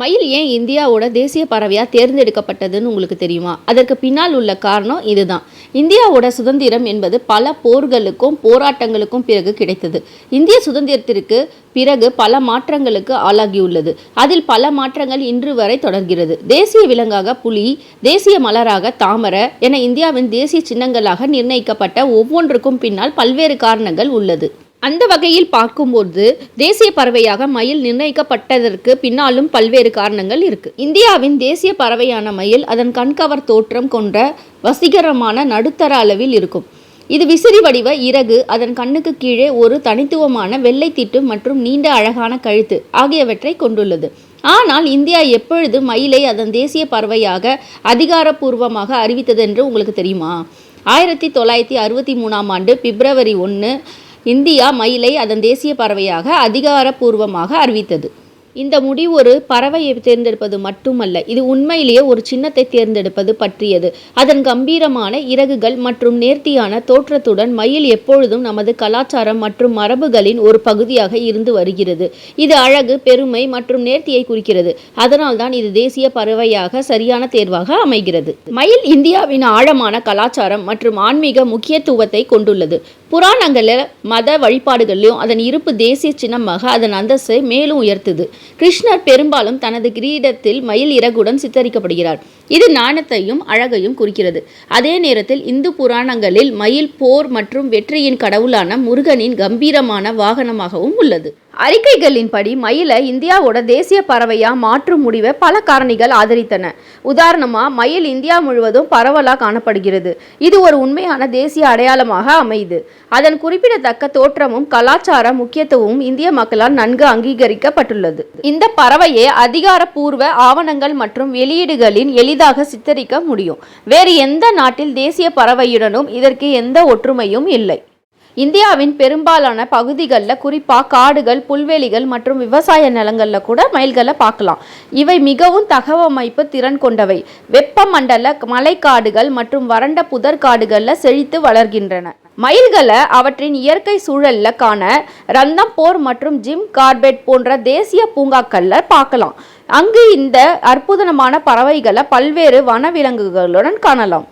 மயில் ஏன் இந்தியாவோட தேசிய பறவையாக தேர்ந்தெடுக்கப்பட்டதுன்னு உங்களுக்கு தெரியுமா? அதற்கு பின்னால் உள்ள காரணம் இதுதான். இந்தியாவோட சுதந்திரம் என்பது பல போர்களுக்கும் போராட்டங்களுக்கும் பிறகு கிடைத்தது. இந்திய சுதந்திரத்திற்கு பிறகு பல மாற்றங்களுக்கு ஆளாகியுள்ளது. அதில் பல மாற்றங்கள் இன்று வரை தொடர்கிறது. தேசிய விலங்காக புலி தேசிய மலராக தாமரை என இந்தியாவின் தேசிய சின்னங்களாக நிர்ணயிக்கப்பட்ட ஒவ்வொன்றுக்கும் பின்னால் பல்வேறு காரணங்கள் உள்ளது. அந்த வகையில் பார்க்கும்போது தேசிய பறவையாக மயில் நிர்ணயிக்கப்பட்டதற்கு பின்னாலும் பல்வேறு காரணங்கள் இருக்கு. இந்தியாவின் தேசிய பறவையான மயில் அதன் கண்கவர் தோற்றம் கொண்ட வசீகரமான நடுத்தர அளவில் இருக்கும். இது விசிறி வடிவ இறகு அதன் கண்ணுக்கு கீழே ஒரு தனித்துவமான வெள்ளை தீட்டு மற்றும் நீண்ட அழகான கழுத்து ஆகியவற்றை கொண்டுள்ளது. ஆனால் இந்தியா எப்பொழுது மயிலை அதன் தேசிய பறவையாக அதிகாரப்பூர்வமாக அறிவித்தது என்று உங்களுக்கு தெரியுமா? ஆயிரத்தி தொள்ளாயிரத்தி அறுபத்தி மூணாம் ஆண்டு பிப்ரவரி ஒன்று இந்தியா மயிலை அதன் தேசிய பறவையாக அதிகாரப்பூர்வமாக அறிவித்தது. இந்த முடிவு ஒரு பறவையை தேர்ந்தெடுப்பது மட்டுமல்ல இது உண்மையிலேயே ஒரு சின்னத்தை தேர்ந்தெடுப்பது பற்றியது. அதன் கம்பீரமான இறகுகள் மற்றும் நேர்த்தியான தோற்றத்துடன் மயில் எப்பொழுதும் நமது கலாச்சாரம் மற்றும் மரபுகளின் ஒரு பகுதியாக இருந்து வருகிறது. இது அழகு பெருமை மற்றும் நேர்த்தியை குறிக்கிறது. அதனால்தான் இது தேசிய பறவையாக சரியான தேர்வாக அமைகிறது. மயில் இந்தியாவின் ஆழமான கலாச்சாரம் மற்றும் ஆன்மீக முக்கியத்துவத்தை கொண்டுள்ளது. புராணங்களில் மத வழிபாடுகள்லையும் அதன் இருப்பு தேசிய சின்னமாக அதன் அந்தஸ்தை மேலும் உயர்த்துது. கிருஷ்ணர் பெரும்பாலும் தனது கிரீடத்தில் மயில் இறகுடன் சித்தரிக்கப்படுகிறார். இது நாணத்தையும் அழகையும் குறிக்கிறது. அதே நேரத்தில் இந்து புராணங்களில் மயில் போர் மற்றும் வெற்றியின் கடவுளான முருகனின் கம்பீரமான வாகனமாகவும் உள்ளது. அறிக்கைகளின்படி மயிலை இந்தியாவோட தேசிய பறவையா மாற்றும் முடிவை பல காரணிகள் ஆதரித்தன. உதாரணமா மயில் இந்தியா முழுவதும் பரவலாக காணப்படுகிறது. இது ஒரு உண்மையான தேசிய அடையாளமாக அமையுது. அதன் குறிப்பிடத்தக்க தோற்றமும் கலாச்சார முக்கியத்துவமும் இந்திய மக்களால் நன்கு அங்கீகரிக்கப்பட்டுள்ளது. இந்த பறவையை அதிகாரப்பூர்வ ஆவணங்கள் மற்றும் வெளியீடுகளின் எளிதாக சித்தரிக்க முடியும். வேறு எந்த நாட்டில் தேசிய பறவையுடனும் இதற்கு எந்த ஒற்றுமையும் இல்லை. இந்தியாவின் பெரும்பாலான பகுதிகளில் குறிப்பாக காடுகள் புல்வெளிகள் மற்றும் விவசாய நிலங்களில் கூட மயில்களை பார்க்கலாம். இவை மிகவும் தகவமைப்பு திறன் கொண்டவை. வெப்பமண்டல மலைக்காடுகள் மற்றும் வறண்ட புதர் காடுகளில் செழித்து வளர்கின்றன. மயில்களை அவற்றின் இயற்கை சூழலில் காண ரந்தம்போர் மற்றும் ஜிம் கார்பெட் போன்ற தேசிய பூங்காக்களில் பார்க்கலாம். அங்கு இந்த அற்புதமான பறவைகளை பல்வேறு வனவிலங்குகளுடன் காணலாம்.